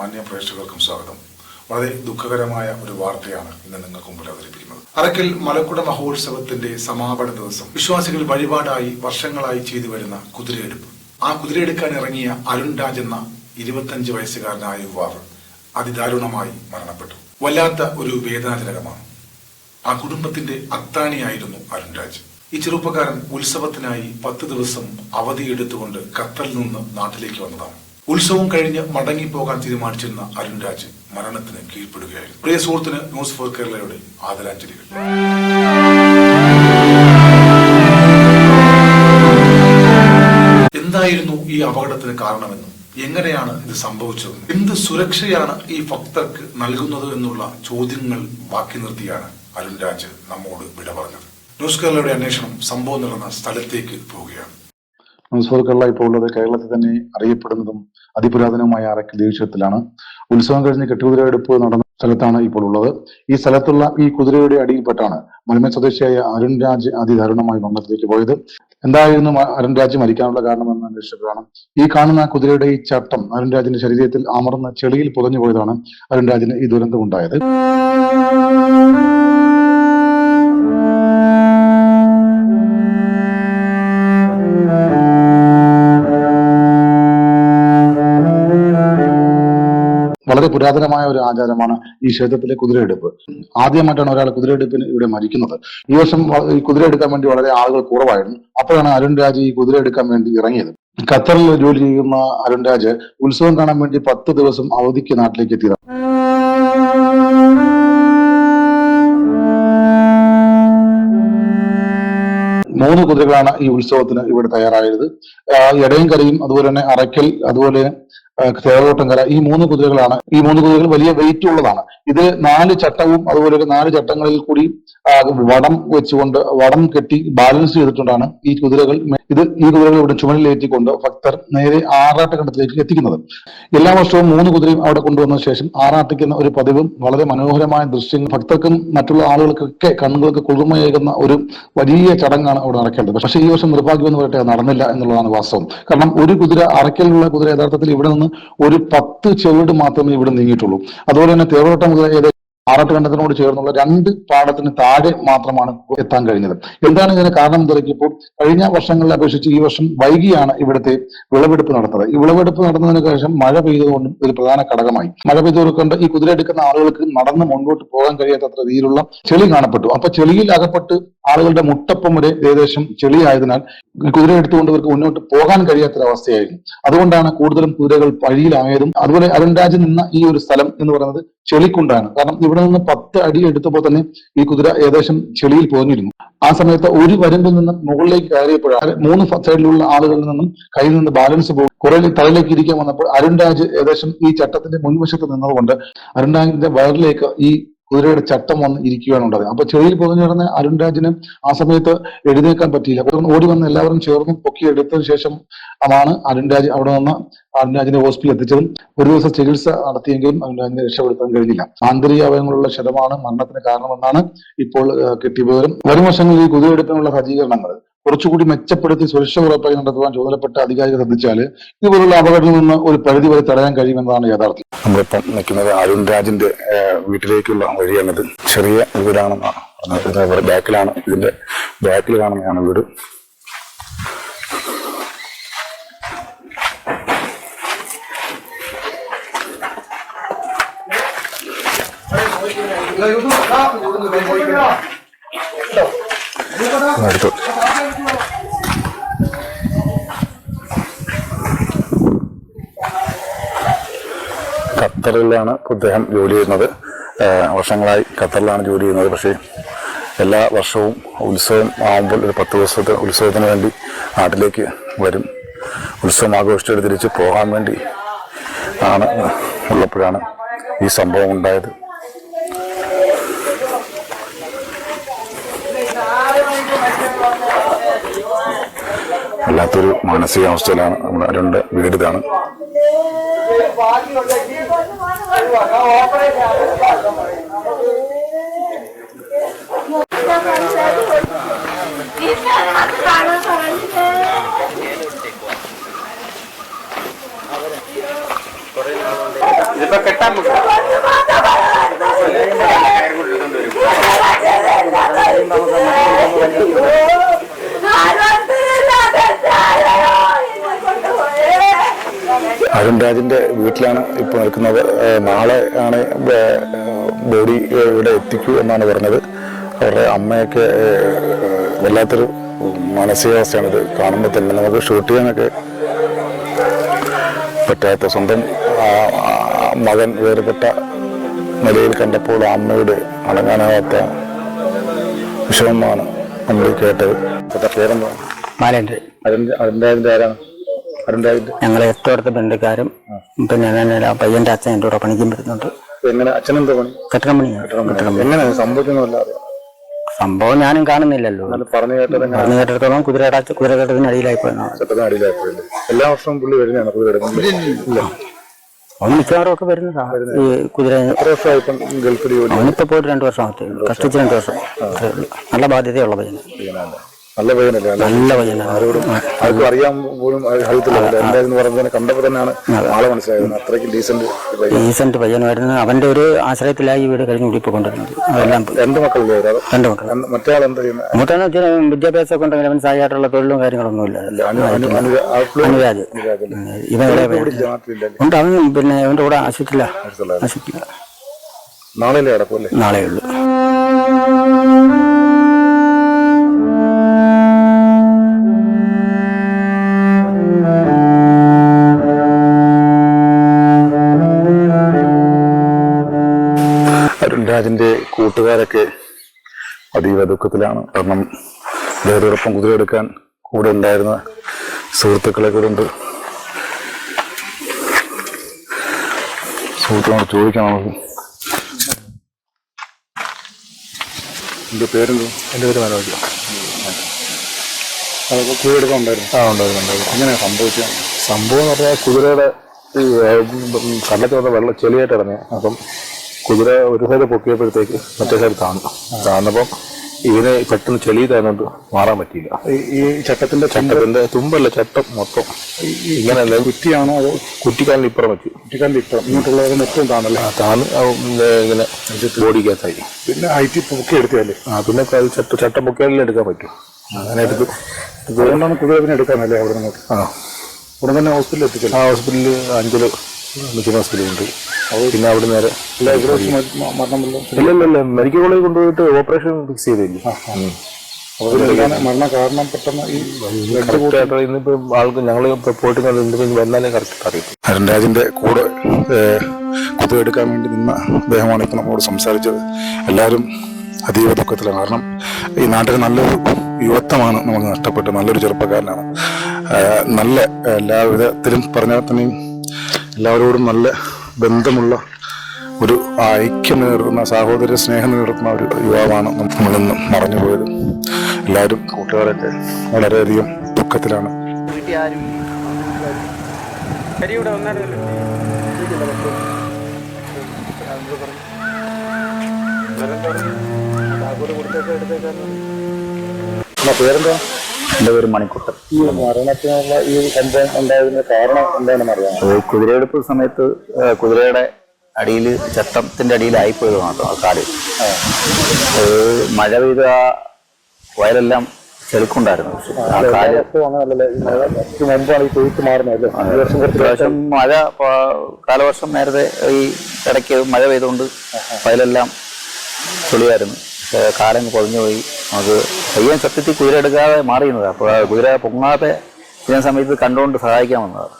മാന്യ പ്രേക്ഷകർക്കും സ്വാഗതം. വളരെ ദുഃഖകരമായ ഒരു വാർത്തയാണ് ഇന്ന് നിങ്ങൾക്ക് മുമ്പിൽ അവതരിപ്പിക്കുന്നത്. അറക്കൽ മലക്കുട മഹോത്സവത്തിന്റെ സമാപന ദിവസം. വിശ്വാസികൾ വഴിപാടായി വർഷങ്ങളായി ചെയ്തു വരുന്ന കുതിരയെടുപ്പ്. ആ കുതിരയെടുക്കാൻ ഇറങ്ങിയ അരുൺ രാജ് എന്ന ഇരുപത്തഞ്ച് വയസ്സുകാരനായ യുവാവ് അതിദാരുണമായി മരണപ്പെട്ടു. വല്ലാത്ത ഒരു വേദനാജനകമാണ്. ആ കുടുംബത്തിന്റെ അത്താണിയായിരുന്നു അരുൺ രാജ്. ഈ ചെറുപ്പക്കാരൻ ഉത്സവത്തിനായി പത്ത് ദിവസം അവധിയെടുത്തുകൊണ്ട് ഖത്തറിൽ നിന്ന് നാട്ടിലേക്ക് വന്നതാണ്. ഉത്സവം കഴിഞ്ഞ് മടങ്ങിപ്പോകാൻ തീരുമാനിച്ചിരുന്ന അരുൺ രാജ് മരണത്തിന് കീഴ്പ്പെടുകയായിരുന്നു. പ്രിയ സുഹൃത്തിന് ന്യൂസ് ഫോർ കേരളയുടെ ആദരാഞ്ജലികൾ. എന്തായിരുന്നു ഈ അപകടത്തിന് കാരണമെന്നും എങ്ങനെയാണ് ഇത് സംഭവിച്ചത് എന്ത് സുരക്ഷയാണ് ഈ ഭക്തർക്ക് നൽകുന്നത് എന്നുള്ള ചോദ്യങ്ങൾ ബാക്കി നിർത്തിയാണ് അരുൺ രാജ് നമ്മോട് വിട പറഞ്ഞത്. ന്യൂസ് കേരളയുടെ അന്വേഷണം സംഭവം നടന്ന സ്ഥലത്തേക്ക് പോവുകയാണ്. കേരള ഇപ്പോൾ ഉള്ളത് കേരളത്തിൽ തന്നെ അറിയപ്പെടുന്നതും അതിപുരാതനവുമായ അറക്കൽ ദേശീയത്തിലാണ് ഉത്സവം കഴിഞ്ഞ് കെട്ടുകുതിരയെടുപ്പ് നടന്ന സ്ഥലത്താണ് ഇപ്പോൾ ഉള്ളത്. ഈ സ്ഥലത്തുള്ള ഈ കുതിരയുടെ അടിയിൽപ്പെട്ടാണ് മലമ സ്വദേശിയായ അരുൺ രാജ് അതിദാരുണമായി മരണത്തിലേക്ക് പോയത്. എന്തായിരുന്നു അരുൺ രാജ് മരിക്കാനുള്ള കാരണമെന്ന് അന്വേഷിച്ചപ്പോഴാണ് ഈ കാണുന്ന കുതിരയുടെ ഈ ചട്ടം അരുൺ രാജിന്റെ ശരീരത്തിൽ അമർന്ന് ചെളിയിൽ പുതഞ്ഞു പോയതാണ് അരുൺ രാജിന് ഈ ദുരന്തം പുരാതനമായ ഒരു ആചാരമാണ് ഈ ക്ഷേത്രത്തിലെ കുതിരയെടുപ്പ്. ആദ്യമായിട്ടാണ് ഒരാൾ കുതിരയെടുപ്പിന് ഇവിടെ മരിക്കുന്നത്. ഈ വർഷം ഈ കുതിരയെടുക്കാൻ വേണ്ടി വളരെ ആളുകൾ കുറവായിരുന്നു. അപ്പോഴാണ് അരുൺ രാജ് ഈ കുതിരയെടുക്കാൻ വേണ്ടി ഇറങ്ങിയത്. ഖത്തറിൽ ജോലി ചെയ്യുന്ന അരുൺ രാജ് ഉത്സവം കാണാൻ വേണ്ടി പത്ത് ദിവസം അവധിക്ക് നാട്ടിലേക്ക് എത്തിയതാണ്. മൂന്ന് കുതിരകളാണ് ഈ ഉത്സവത്തിന് ഇവിടെ തയ്യാറായത്. ഇടയും എടയൻകരയും അതുപോലെ തന്നെ അറയ്ക്കൽ അതുപോലെ ആഹ് തേറോട്ടങ്കര ഈ മൂന്ന് കുതിരകളാണ്. ഈ മൂന്ന് കുതിരകൾ വലിയ വെയിറ്റ് ഉള്ളതാണ്. ഇത് നാല് ചട്ടവും അതുപോലെ ഒരു നാല് ചട്ടങ്ങളിൽ കൂടി വടം വെച്ചുകൊണ്ട് വടം കെട്ടി ബാലൻസ് ചെയ്തിട്ടുണ്ടാണ് ഈ കുതിരകൾ ഇത് ഈ കുതിരകൾ ഇവിടെ ചുമലിലേറ്റിക്കൊണ്ട് ഭക്തർ നേരെ ആറാട്ടുകണ്ടത്തിലേക്ക് എത്തിക്കുന്നത്. എല്ലാ വർഷവും മൂന്ന് കുതിരയും അവിടെ കൊണ്ടുവന്ന ശേഷം ആറാട്ടിക്കുന്ന ഒരു പതിവും വളരെ മനോഹരമായ ദൃശ്യങ്ങൾ ഭക്തർക്കും മറ്റുള്ള ആളുകൾക്കൊക്കെ കണ്ണുകൾക്ക് കുളിർമയേകുന്ന ഒരു വലിയ ചടങ്ങാണ് അവിടെ നടക്കേണ്ടത്. പക്ഷേ ഈ വർഷം നിർഭാഗ്യം എന്ന് പറയട്ടെ നടന്നില്ല എന്നുള്ളതാണ് വാസ്തവം. കാരണം ഒരു കുതിര അറയ്ക്കലുള്ള കുതിര യഥാർത്ഥത്തിൽ ഇവിടെ നിന്ന് ഒരു പത്ത് ചെവിട് മാത്രമേ ഇവിടെ നീങ്ങിയിട്ടുള്ളൂ. അതുപോലെ തന്നെ തേവോട്ടം മുതൽ ഏകദേശം ആറാട്ട് കണ്ടത്തിനോട് ചേർന്നുള്ള രണ്ട് പാടത്തിന് താഴെ മാത്രമാണ് എത്താൻ കഴിഞ്ഞത്. എന്താണ് ഇതിന് കാരണം തിരക്കിയപ്പോൾ കഴിഞ്ഞ വർഷങ്ങളെ അപേക്ഷിച്ച് ഈ വർഷം വൈകിയാണ് ഇവിടുത്തെ വിളവെടുപ്പ് നടന്നത്. ഈ വിളവെടുപ്പ് നടന്നതിന് ശേഷം മഴ പെയ്തുകൊണ്ടും ഒരു പ്രധാന ഘടകമായി. മഴ പെയ്തുകൊണ്ട് ഈ കുതിര എടുക്കുന്ന ആളുകൾക്ക് നടന്ന് മുന്നോട്ട് പോകാൻ കഴിയാത്തത്ര രീതിയിലുള്ള ചെളി കാണപ്പെട്ടു. അപ്പൊ ചെളിയിൽ അകപ്പെട്ട് ആളുകളുടെ മുട്ടപ്പം വരെ ഏകദേശം ചെളിയായതിനാൽ കുതിര എടുത്തുകൊണ്ട് ഇവർക്ക് മുന്നോട്ട് പോകാൻ കഴിയാത്തൊരവസ്ഥയായിരുന്നു. അതുകൊണ്ടാണ് കൂടുതലും കുതിരകൾ വഴിയിലായതും അതുപോലെ അരുൺരാജ് നിന്ന ഈ ഒരു സ്ഥലം എന്ന് പറയുന്നത് ചെളിക്കുണ്ടാണ്. കാരണം ഇവിടെ നിന്ന് പത്ത് അടി എടുത്തപ്പോൾ തന്നെ ഈ കുതിര ഏകദേശം ചെളിയിൽ പോന്നിരുന്നു ആ സമയത്ത് ഒരു വരമ്പിൽ നിന്ന് മുകളിലേക്ക് കയറിയപ്പോഴാണ് മൂന്ന് സൈഡിലുള്ള ആളുകളിൽ നിന്നും കയ്യിൽ നിന്ന് ബാലൻസ് പോകും. കുറെ തലയിലേക്ക് ഇരിക്കാൻ വന്നപ്പോൾ അരുൺരാജ് ഏകദേശം ഈ ചട്ടത്തിന്റെ മുൻവശത്ത് നിന്നതുകൊണ്ട് അരുൺരാജിന്റെ വയറിലേക്ക് ഈ കുതിരയുടെ ചട്ടം വന്ന് ഇരിക്കുകയാണ് ഉണ്ടായത് അപ്പൊ ചെളിയിൽ പൊതിഞ്ഞു കിടന്ന അരുൺരാജിന് ആ സമയത്ത് എഴുന്നേക്കാൻ പറ്റിയില്ല. തുടർന്ന് ഓടി വന്ന് എല്ലാവരും ചേർന്ന് പൊക്കി എടുത്തതിനു ശേഷം ആണ് അരുൺരാജ് അവിടെ നിന്ന് അരുൺരാജിനെ ഹോസ്പിറ്റലിൽ എത്തിച്ചതും ഒരു ദിവസം ചികിത്സ നടത്തിയെങ്കിലും അരുൺ രാജിനെ രക്ഷപ്പെടുത്താൻ കഴിഞ്ഞില്ല. ആന്തരിക അവയവങ്ങളുള്ള ക്ഷതമാണ് മരണത്തിന് കാരണമെന്നാണ് ഇപ്പോൾ കിട്ടിയ വരും വർഷങ്ങളിൽ ഈ കുതിരയെടുപ്പിനുള്ള സജ്ജീകരണങ്ങൾ കുറച്ചുകൂടി മെച്ചപ്പെടുത്തി സുരക്ഷ ഉറപ്പായി നടത്തുവാൻ ചുമതലപ്പെട്ട അധികാരികൾ ശ്രദ്ധിച്ചാൽ ഇതുപോലുള്ള അപകടത്തിൽ നിന്ന് ഒരു പരിധി വരെ തടയാൻ കഴിയുമെന്നതാണ് യാഥാർത്ഥ്യം നമ്മളിപ്പം നിൽക്കുന്നത് അരുൺ രാജിന്റെ വീട്ടിലേക്കുള്ള വഴിയാണിത്. ചെറിയ വീടാണെന്നാണ് ബാക്കിലാണ് ഇതിന്റെ ബാക്കിൽ കാണുന്നതാണ് വീട്. അടുത്ത് ഖത്തറിലാണ് ഇദ്ദേഹം ജോലി ചെയ്യുന്നത്. വർഷങ്ങളായി ഖത്തറിലാണ് ജോലി ചെയ്യുന്നത്. പക്ഷേ എല്ലാ വർഷവും ഉത്സവം ആകുമ്പോൾ ഒരു പത്ത് ദിവസത്തെ ഉത്സവത്തിന് വേണ്ടി നാട്ടിലേക്ക് വരും. ഉത്സവം ആഘോഷിച്ചിട്ട് തിരിച്ച് പോകാൻ വേണ്ടി ആണ് ഉള്ളപ്പോഴാണ് ഈ സംഭവം ഉണ്ടായത്. വല്ലാത്തൊരു മാനസികാവസ്ഥയിലാണ് നമ്മുടെ ബാക്കിയുണ്ടെങ്കിൽ ഓപ്പറേറ്റ് ആക്കാൻ പറയും ഇതിപ്പോ കെട്ടാൻ പറ്റും അരുൺരാജിന്റെ വീട്ടിലാണ് ഇപ്പോൾ നിൽക്കുന്നത്. നാളെ ആണ് ബോഡി ഇവിടെ എത്തിക്കൂ എന്നാണ് പറഞ്ഞത്. അവരുടെ അമ്മയൊക്കെ വല്ലാത്തൊരു മാനസികാവസ്ഥയാണ് ഇത് കാണുമ്പോൾ തന്നെ. നമുക്ക് ഷൂട്ട് ചെയ്യാനൊക്കെ പറ്റാത്ത സ്വന്തം മകൻ വേർപെട്ട നിലയിൽ കണ്ടപ്പോൾ അമ്മയുടെ അടങ്ങാനാവാത്ത വിഷമമാണ് നമ്മൾ കേട്ടത്. ഇപ്പോഴത്തെ പേരെന്താ? മാലേന്ദ്ര അരുൺ അരുൺരാജിന്റെ ആരാണ്? ഞങ്ങൾ എട്ടോടത്തെ ബന്ധുക്കാരും പിന്നെ ഞാൻ ആ പയ്യന്റെ അച്ഛൻ എന്റെ കൂടെ പണിക്കും വരുന്നുണ്ട്. എങ്ങനെ? അച്ഛനെന്താ പണി? കെട്ടിടം പണിയാണ് എങ്ങനെ സംഭവിക്കുന്നല്ല അറിയാം സംഭവം ഞാനും കാണുന്നില്ലല്ലോ. പറഞ്ഞു കേട്ടിടത്തോളം കുതിരയുടെ കുതിരകെട്ടത്തിന് അടിയിലായി അടിയിലായിപ്പോയില്ലേ എല്ലാ വർഷവും പുള്ളി വരുന്നതാണ് കുതിര എടുക്കുന്നത് ഇല്ല അവൻ മിക്കവാറും ഒക്കെ വരുന്നതാ. ഈ കുതിര ഗൾഫിൽ അവനിപ്പോ പോയിട്ട് രണ്ടു വർഷം കഷ്ടിച്ച് രണ്ടു വർഷം. നല്ല ബാധ്യതയുള്ള പയ്യന്. നല്ല പയ്യനല്ലേ നല്ല നല്ല ആരോടും ആർക്കും അറിയാൻ പോലും അറിയത്തില്ല. എന്തായിരുന്നു കണ്ടപ്പോൾ തന്നെയാണ് ആളെ മനസ്സിലായത്. അത്രയ്ക്ക് ഡീസന്റ് ഡീസന്റ് അവന്റെ ഒരു ആശ്രയത്തിലായി വീട് കഴിഞ്ഞ് കൂടി കൊണ്ടിരുന്നത് അതെല്ലാം. രണ്ട് മക്കളില്ലേ? രണ്ട് മക്കൾ. മറ്റേ ആൾ എന്താ ചെയ്യുന്നത് വെച്ചാൽ വിദ്യാഭ്യാസമൊക്കെ ഉണ്ടെങ്കിൽ അവൻ സഹായിട്ടുള്ള തൊഴിലും കാര്യങ്ങളൊന്നും ഇല്ല. അനുരാജ് നാട്ടിലില്ലല്ലേ ഉണ്ട് അവൻ പിന്നെ അവന്റെ കൂടെ ആശുപത്രിയില്ല ആശുപത്രിയില്ല നാളെ നാളെ ഉള്ളൂ. അരുൺരാജിന്റെ കൂട്ടുകാരൊക്കെ അതീവ ദുഃഖത്തിലാണ്. കാരണം അദ്ദേഹത്തോടൊപ്പം കുതിരയെടുക്കാൻ കൂടെ ഉണ്ടായിരുന്ന സുഹൃത്തുക്കളെ കൂടെ ഉണ്ട്. സുഹൃത്തിനോട് ചോദിക്കാം നമുക്ക് എന്റെ പേരെന്തോ എന്റെ പേര് മനോജ്. കുതിരെടുക്കാൻ ഉണ്ടായിരുന്നു ആ ഉണ്ടായിരുന്നു ഉണ്ടായിരുന്നു. എങ്ങനെയാ സംഭവിച്ചത്? സംഭവം എന്ന് പറഞ്ഞാൽ കുതിരയുടെ ഈ കണ്ടത്തിൽ വന്ന വെള്ളം ചെളിയായിട്ട് ഇറങ്ങി അപ്പം കുതിര ഒരു സൈഡ് പൊക്കിയപ്പോഴത്തേക്ക് മറ്റേ സൈഡ് താണു താണപ്പം ഇതിനെ പെട്ടെന്ന് ചെളി താന്നുകൊണ്ട് മാറാൻ പറ്റിയില്ല. ഈ- ചട്ടത്തിന്റെ ചട്ടത്തിന്റെ തുമ്പല്ല ചട്ടം മൊത്തം. ഇങ്ങനെ കുറ്റിയാണോ അതോ കുറ്റിക്കാലിന് ഇപ്പുറം വെച്ചു. കുറ്റിക്കാലിന് ഇപ്പുറം? ഇങ്ങോട്ടുള്ളവരെ മൊത്തം താണല്ലേ? താന്ന് ഇങ്ങനെ ബോഡിക്കകത്തായി പിന്നെ ഹൈറ്റ് പൊക്കി എടുത്തല്ലേ ആ പിന്നെ ചട്ട ചട്ടം പൊക്കിയാലും എടുക്കാൻ പറ്റും. അങ്ങനെ എടുത്ത് അതുകൊണ്ടാണ് കുതിര പിന്നെ എടുക്കാനല്ലേ അവിടെ നിന്ന്? ആ. ഉടൻ തന്നെ ഹോസ്പിറ്റലിൽ എത്തിച്ചല്ലോ? ആ ഹോസ്പിറ്റലിൽ അഞ്ചൽ മിഷൻ ഹോസ്പിറ്റലുണ്ട് പിന്നെ അവിടെ നേരെ എല്ലാ ഇവിടെ വെച്ച് മ- മ- മരണം വല്ലതും ഇല്ല ഇല്ല ഇല്ല മെഡിക്കൽ കോളേജ് കൊണ്ടുപോയിട്ട് ഓപ്പറേഷൻ ഫിക്സ് ചെയ്തില്ല മരണ കാരണം പെട്ടെന്ന് ഈ ബ്ലഡ് കറക്റ്റായിട്ട് ഇന്നിപ്പോ ആൾക്ക് ഞങ്ങൾ പോയിട്ട് ഇന്നിപ്പോ വന്നാലേ കറക്റ്റ് അറിയും അരുൺരാജിന്റെ കൂടെ കുതിര എടുക്കാൻ വേണ്ടി നിന്ന അദ്ദേഹമാണ് ഇപ്പൊ നമ്മോട് സംസാരിച്ചത്. എല്ലാവരും അതീവ ദുഃഖത്തിലാണ്. കാരണം ഈ നാട്ടിൽ നല്ലൊരു യുവത്വമാണ് നമുക്ക് നഷ്ടപ്പെട്ടത്. നല്ലൊരു ചെറുപ്പക്കാരനാണ്. നല്ല എല്ലാവിധത്തിലും പറഞ്ഞാൽ തന്നെയും എല്ലാവരോടും നല്ല ബന്ധമുള്ള ഒരു ഐക്യം നിലനിർത്തുന്ന സഹോദര സ്നേഹം നിലനിർത്തുന്ന ഒരു യുവാവാണ് നമ്മളിന്ന് മറഞ്ഞുപോയത്. എല്ലാവരും കൂട്ടുകാരൊക്കെ വളരെയധികം ദുഃഖത്തിലാണ്. പേരെന്താ? എന്റെ പേര് മണിക്കുട്ടൻ. ഈ മരണത്തിനുള്ള ഈ സംഭവം ഉണ്ടായതിന്റെ കാരണം എന്താണെന്ന് അറിയാം അത് കുതിരയെടുപ്പ് സമയത്ത് കുതിരയുടെ അടിയിൽ ചട്ടത്തിന്റെ അടിയിലായിപ്പോയത് മാത്രം ആ കാൽ. മഴ പെയ്ത ആ വയലെല്ലാം ചെളുക്കുണ്ടായിരുന്നു. ആ കാൽ. പ്രാവശ്യം മഴ കാലവർഷം നേരത്തെ ഈ ഇടയ്ക്ക് മഴ പെയ്തുകൊണ്ട് വയലെല്ലാം ചുളിയായിരുന്നു. കാലം പൊതിഞ്ഞു പോയി നമുക്ക് പയ്യൻ സത്യത്തിൽ കുതിര എടുക്കാതെ മാറിയുന്നത് അപ്പോൾ കുതിര പൊങ്ങാതെ ഇതിനെ സമയത്ത് കണ്ടുകൊണ്ട് സഹായിക്കാൻ വന്നതാണ്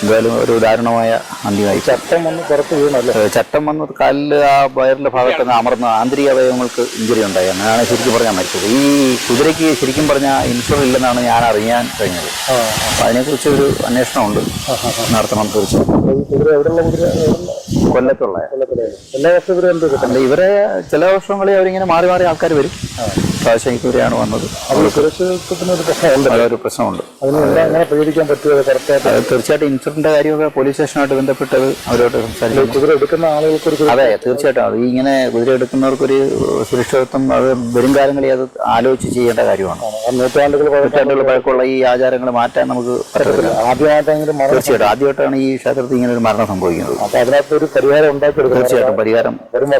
എന്തായാലും ഒരു ദാരുണമായ അന്ത്യമായി. ചട്ടം വന്ന് പുറത്ത് വീണല്ലോ ചട്ടം വന്ന് കാലിൽ ആ വയറിന്റെ ഭാഗത്ത് നിന്ന് അമർന്ന ആന്തരിക അവയവങ്ങൾക്ക് ഇഞ്ചുറി ഉണ്ടായി. അങ്ങനെയാണ് ശരിക്കും പറഞ്ഞാൽ മരിച്ചത്. ഈ കുതിരയ്ക്ക് ശരിക്കും പറഞ്ഞാൽ ഇൻഷുർ ഇല്ലെന്നാണ് ഞാൻ അറിയാൻ കഴിഞ്ഞത്. അതിനെക്കുറിച്ച് ഒരു അന്വേഷണമുണ്ട്. നടത്തണം തീർച്ചയായും കൊല്ലത്തുള്ള എല്ലാ വർഷവും ഇവരെ ചില വർഷങ്ങളിൽ അവരിങ്ങനെ മാറി മാറി ആൾക്കാർ വരും. ഇവരെയാണ് വന്നത്. സുരക്ഷിതത്വത്തിന് ഒരു പ്രശ്നമുണ്ട്. അതൊരു പ്രശ്നമുണ്ട്. അത് തീർച്ചയായിട്ടും ഇൻഷുറിന്റെ കാര്യമൊക്കെ പോലീസ് സ്റ്റേഷനുമായിട്ട് ബന്ധപ്പെട്ടത് അവരോട് സംസാരിക്കും അതെ തീർച്ചയായിട്ടും. അത് ഇങ്ങനെ കുതിര എടുക്കുന്നവർക്കൊരു സുരക്ഷിതത്വം അത് വരും കാലങ്ങളിൽ അത് ആലോചിച്ച് ചെയ്യേണ്ട കാര്യമാണ്. നൂറ്റാണ്ടുകൾ പഴക്കം പഴക്കമുള്ള ഈ ആചാരങ്ങൾ മാറ്റാൻ നമുക്ക് തീർച്ചയായിട്ടും. ആദ്യമായിട്ടാണ് ഈ ക്ഷേത്രത്തിൽ ഇങ്ങനെ ഒരു മരണം സംഭവിക്കുന്നത്. അതിനകത്ത് ഒരു പരിഹാരം തീർച്ചയായിട്ടും. പരിഹാരം വരും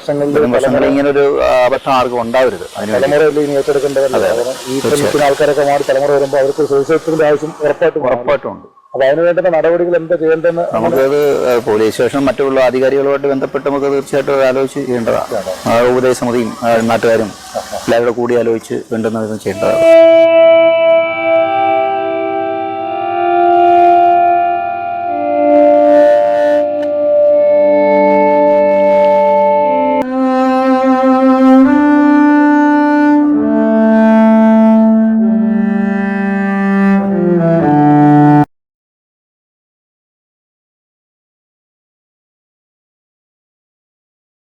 വർഷങ്ങളിൽ ഇങ്ങനെ ഒരു അബദ്ധം ആർക്കും ഉണ്ടാവരുത്. അതിന് ഏറ്റെടുക്കേണ്ടതല്ല? ഈ ആൾക്കാരൊക്കെ മാറി തലമുറ വരുമ്പോൾ അവർക്ക് സുരക്ഷിതത്വത്തിന്റെ ആവശ്യം ഉറപ്പായിട്ടും. ഉറപ്പായിട്ടുണ്ട് അപ്പൊ അതിന് വേണ്ടുന്ന നടപടികൾ എന്താ ചെയ്യേണ്ടതെന്ന് നമുക്കത് പോലീസ് സ്റ്റേഷൻ മറ്റുള്ള അധികാരികളുമായിട്ട് ബന്ധപ്പെട്ട് നമുക്ക് തീർച്ചയായിട്ടും ആലോചിച്ച് ചെയ്യേണ്ടതാണ്. ഉപദേശ സമിതിയും നാട്ടുകാരും എല്ലാവരും കൂടി ആലോചിച്ച് വേണ്ടുന്ന ചെയ്യേണ്ടതാണ്.